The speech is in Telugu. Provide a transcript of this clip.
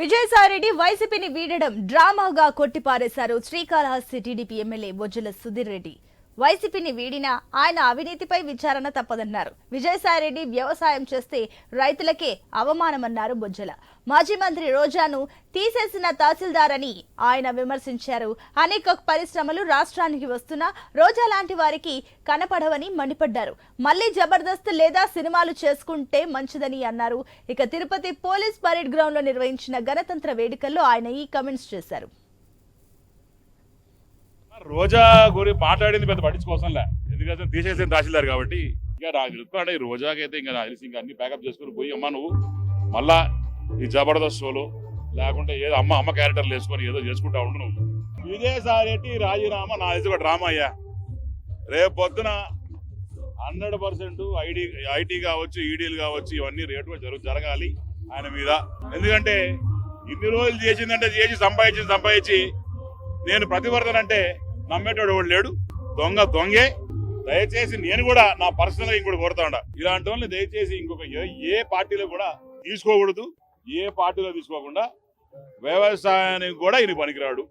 విజయసాయిరెడ్డి వైసీపీని వీడడం డ్రామాగా కొట్టిపారేశారు శ్రీకాళహస్తి టీడీపీ ఎమ్మెల్యే బొజ్జల సుధీర్ రెడ్డి వైసీపీని వీడినా ఆయన అవినీతిపై విచారణ తప్పదన్నారు. విజయసాయిరెడ్డి వ్యవసాయం చేస్తే రైతులకే అవమానమన్నారు బొజ్జల. మాజీ మంత్రి రోజాను తీసేసిన తహసీల్దార్ అని ఆయన విమర్శించారు. అనేక పరిశ్రమలు రాష్ట్రానికి వస్తున్నా రోజా లాంటి వారికి కనపడవని మండిపడ్డారు. మళ్ళీ జబర్దస్త్ లేదా సినిమాలు చేసుకుంటే మంచిదని అన్నారు. ఇక తిరుపతి పోలీస్ పరేడ్ గ్రౌండ్లో నిర్వహించిన గణతంత్ర వేడుకల్లో ఆయన ఈ కమెంట్స్ చేశారు. రోజా గురి మాట్లాడింది పెద్ద పట్టించుకోవసంలే ఎందుకంటే తీసేసిన తహసీల్దార్ కాబట్టి. ఇక నాకు చెప్తాంటే రోజాకైతే రోజాకి అయితే ఇంకా నాకు తెలిసి ఇంకా అన్ని ప్యాకప్ చేసుకుని పోయి అమ్మ నువ్వు మళ్ళా ఈ జబర్దస్త్ షోలో లేకుంటే ఏదో అమ్మ అమ్మ క్యారెక్టర్లు వేసుకొని ఏదో చేసుకుంటా ఉండు నువ్వు. విజయసాయిరెడ్డి రాజీనామా నా తెలిసి ఒక డ్రామా అయ్యా. రేపు పొద్దున హండ్రెడ్ పర్సెంట్ ఐడి ఐటీ కావచ్చు ఈడీలు కావచ్చు ఇవన్నీ రేటు జరుగు జరగాలి ఆయన మీద. ఎందుకంటే ఇన్ని రోజులు చేసిందంటే చేసి సంపాదించి సంపాదించి నేను ప్రతివర్తనంటే నమ్మేటోడు ఎవడు లేడు. దొంగ దొంగే. దయచేసి నేను కూడా నా పర్సనల్గా ఇంకోటి కోరుతా ఇలాంటి వాళ్ళని దయచేసి ఇంకొక ఏ- ఏ పార్టీలో కూడా తీసుకోకూడదు. ఏ పార్టీలో తీసుకోకుండా వ్యవసాయానికి కూడా ఇది పనికిరాడు.